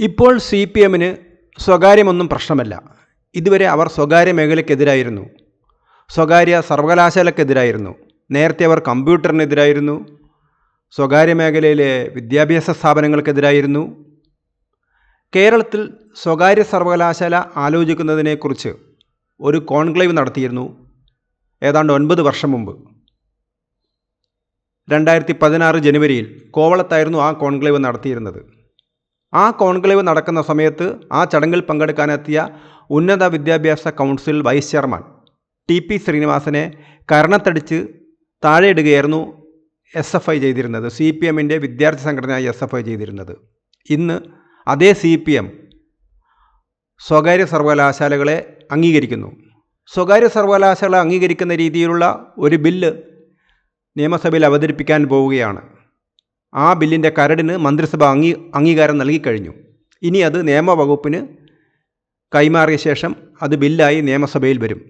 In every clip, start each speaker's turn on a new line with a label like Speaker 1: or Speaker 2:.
Speaker 1: ഇപ്പോൾ C P എമ്മിന് സ്വകാര്യമൊന്നും പ്രശ്നമല്ല. ഇതുവരെ അവർ സ്വകാര്യ മേഖലയ്ക്കെതിരായിരുന്നു. സ്വകാര്യ സർവകലാശാലക്കെതിരായിരുന്നു നേരത്തെ അവർ കമ്പ്യൂട്ടറിനെതിരായിരുന്നു. സ്വകാര്യ മേഖലയിലെ വിദ്യാഭ്യാസ സ്ഥാപനങ്ങൾക്കെതിരായിരുന്നു. കേരളത്തിൽ സ്വകാര്യ സർവകലാശാല ആലോചിക്കുന്നതിനെക്കുറിച്ച് ഒരു കോൺക്ലേവ് നടത്തിയിരുന്നു. ഏതാണ്ട് ഒൻപത് വർഷം മുമ്പ്. രണ്ടായിരത്തി പതിനാറ് ജനുവരിയിൽ കോവളത്തായിരുന്നു ആ കോൺക്ലേവ് നടത്തിയിരുന്നത്. ആ കോൺക്ലേവ് നടക്കുന്ന സമയത്ത് ആ ചടങ്ങിൽ പങ്കെടുക്കാനെത്തിയ ഉന്നത വിദ്യാഭ്യാസ council vice chairman T P ശ്രീനിവാസനെ കരണത്തടിച്ച് താഴെയിടുകയായിരുന്നു എസ് എഫ് ഐ ചെയ്തിരുന്നത് സി പി എമ്മിന്റെ വിദ്യാർത്ഥി സംഘടനയായി എസ് എഫ് ഐ ചെയ്തിരുന്നത്. ഇന്ന് അതേ സി പി എം സ്വകാര്യ സർവകലാശാലകളെ അംഗീകരിക്കുന്നു. സ്വകാര്യ സർവകലാശാല അംഗീകരിക്കുന്ന രീതിയിലുള്ള ഒരു ബില്ല് നിയമസഭയിൽ അവതരിപ്പിക്കാൻ പോവുകയാണ്. ആ ബില്ലിന്റെ കരടിന് മന്ത്രിസഭ അംഗീ അംഗീകാരം നൽകിക്കഴിഞ്ഞു ഇനി അത് നിയമവകുപ്പിന് കൈമാറിയ ശേഷം അത് ബില്ലായി നിയമസഭയിൽ വരും.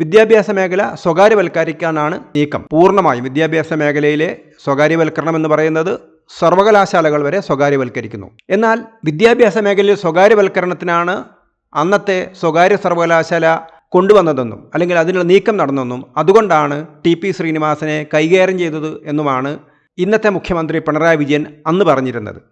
Speaker 1: വിദ്യാഭ്യാസ മേഖല സ്വകാര്യവൽക്കരിക്കാനാണ് നീക്കം. പൂർണമായും വിദ്യാഭ്യാസ മേഖലയിലെ സ്വകാര്യവൽക്കരണം എന്ന് പറയുന്നത് സർവകലാശാലകൾ വരെ സ്വകാര്യവൽക്കരിക്കുന്നു. എന്നാൽ വിദ്യാഭ്യാസ മേഖലയിൽ സ്വകാര്യവൽക്കരണത്തിനാണ് അന്നത്തെ സ്വകാര്യ സർവകലാശാല കൊണ്ടുവന്നതെന്നും അല്ലെങ്കിൽ അതിനുള്ള നീക്കം നടന്നെന്നും അതുകൊണ്ടാണ് ടി പി ശ്രീനിവാസനെ കൈകാര്യം ചെയ്തത് എന്നുമാണ് ഇന്നത്തെ മുഖ്യമന്ത്രി പിണറായി വിജയൻ അന്ന് പറഞ്ഞിരുന്നത്.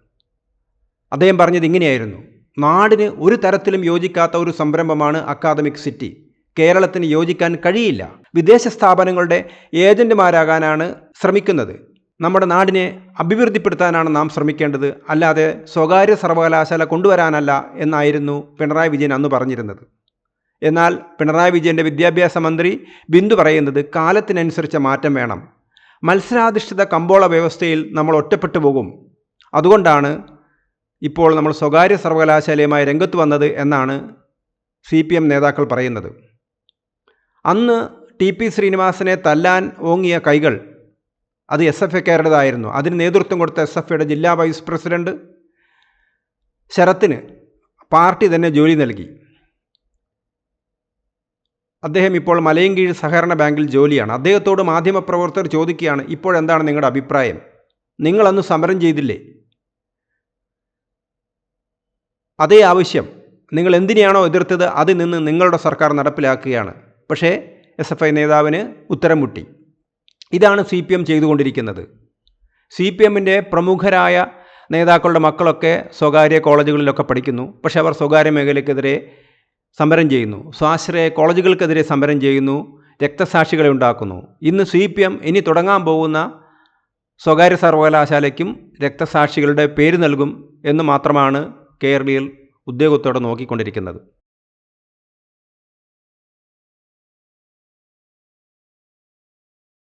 Speaker 1: അദ്ദേഹം പറഞ്ഞത് ഇങ്ങനെയായിരുന്നു. നാടിന് ഒരു തരത്തിലും യോജിക്കാത്ത ഒരു സംരംഭമാണ് അക്കാദമിക് സിറ്റി. കേരളത്തിന് യോജിക്കാൻ കഴിയില്ല. വിദേശ സ്ഥാപനങ്ങളുടെ ഏജന്റുമാരാകാനാണ് ശ്രമിക്കുന്നത്. നമ്മുടെ നാടിനെ അഭിവൃദ്ധിപ്പെടുത്താനാണ് നാം ശ്രമിക്കേണ്ടത്. അല്ലാതെ സ്വകാര്യ സർവകലാശാല കൊണ്ടുവരാനല്ല എന്നായിരുന്നു പിണറായി വിജയൻ അന്ന് പറഞ്ഞിരുന്നത്. എന്നാൽ പിണറായി വിജയന്റെ വിദ്യാഭ്യാസ മന്ത്രി ബിന്ദു പറയുന്നത് കാലത്തിനനുസരിച്ച മാറ്റം വേണം. മത്സരാധിഷ്ഠിത കമ്പോള വ്യവസ്ഥയിൽ നമ്മൾ ഒറ്റപ്പെട്ടു പോകും. അതുകൊണ്ടാണ് ഇപ്പോൾ നമ്മൾ സ്വകാര്യ സർവകലാശാലയുമായി രംഗത്ത് വന്നത് എന്നാണ് സി പി എം നേതാക്കൾ പറയുന്നത്. അന്ന് ടി പി ശ്രീനിവാസനെ തല്ലാൻ ഓങ്ങിയ കൈകൾ അത് എസ് എഫ് എക്കാരുടേതായിരുന്നു. അതിന് നേതൃത്വം കൊടുത്ത എസ് എഫ് ഐയുടെ ജില്ലാ വൈസ് പ്രസിഡന്റ് ശരത്തിന് പാർട്ടി തന്നെ ജോലി നൽകി. അദ്ദേഹം ഇപ്പോൾ മലയൻകീഴ് സഹകരണ ബാങ്കിൽ ജോലിയാണ്. അദ്ദേഹത്തോട് മാധ്യമപ്രവർത്തകർ ചോദിക്കുകയാണ് ഇപ്പോഴെന്താണ് നിങ്ങളുടെ അഭിപ്രായം? നിങ്ങളന്ന് സമരം ചെയ്തില്ലേ? അതേ ആവശ്യം. നിങ്ങൾ എന്തിനെയാണോ എതിർത്തത് അതിൽ നിന്ന് നിങ്ങളുടെ സർക്കാർ നടപ്പിലാക്കുകയാണ്. പക്ഷേ എസ് എഫ് ഐ നേതാവിന് ഉത്തരം മുട്ടി. ഇതാണ് സി പി എം ചെയ്തുകൊണ്ടിരിക്കുന്നത്. സി പി എമ്മിന്റെ പ്രമുഖരായ നേതാക്കളുടെ മക്കളൊക്കെ സ്വകാര്യ കോളേജുകളിലൊക്കെ പഠിക്കുന്നു. പക്ഷേ അവർ സ്വകാര്യ മേഖലയ്ക്കെതിരെ സമരം ചെയ്യുന്നു. സ്വാശ്രയ കോളേജുകൾക്കെതിരെ സമരം ചെയ്യുന്നു. രക്തസാക്ഷികളെ ഉണ്ടാക്കുന്നു. ഇന്ന് സി പി എം ഇനി തുടങ്ങാൻ പോകുന്ന സ്വകാര്യ സർവകലാശാലയ്ക്കും രക്തസാക്ഷികളുടെ പേര് നൽകും എന്ന് മാത്രമാണ് കേരളീയർ ഉദ്യോഗത്തോടെ നോക്കിക്കൊണ്ടിരിക്കുന്നത്.